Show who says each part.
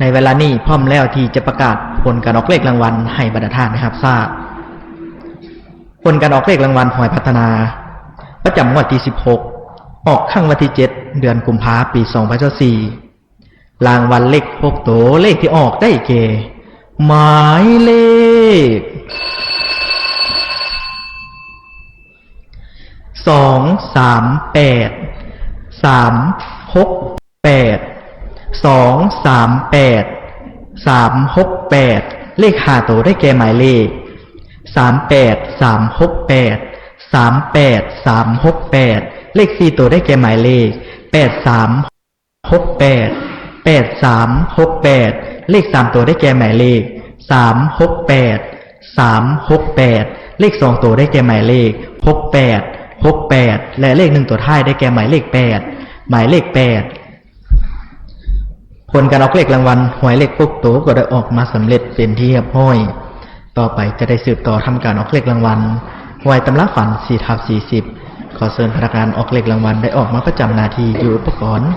Speaker 1: ในเวลานี้พร้อมแล้วที่จะประกาศผลการออกเลขรางวัลให้บรรดาท่านนะครับทราบผลการออกเลขรางวัลหวยพัฒนา ประจำงวดที่ 16 ออกข้างวันที่ 7 เดือนกุมภาปี 2024รางวัลเลขหกตัวเลขที่ออกได้เกหมายเลขสองสามแปด สองสามแปดสามหกแปดเลขหาตัวได้แก่หมายเลขสามแปดสามหกแปดสามแปดสามหกแปดเลขสี่ตัวได้แก่หมายเลขแปดสามหกแปดแปดสามหกแปดเลขสามตัวได้แก่หมายเลขสามหกแปดสามหกแปดเลขสองตัวได้แก่หมายเลขหกแปดหกแปดและเลขหนึ่งตัวท้ายได้แก่หมายเลขแปดหมายเลขแปด ผลการออกเลขรางวัลหวยเลขพวกโตวก็ได้ออกมาสำเร็จเป็นที่เรียบร้อย ต่อไปจะได้สืบต่อทำการออกเลขรางวัลหวยตำราฝันสี่ทับสี่สิบขอเชิญพนักงานออกเลขรางวัลได้ออกมาประจำหนาทีอยู่อุปกรณ์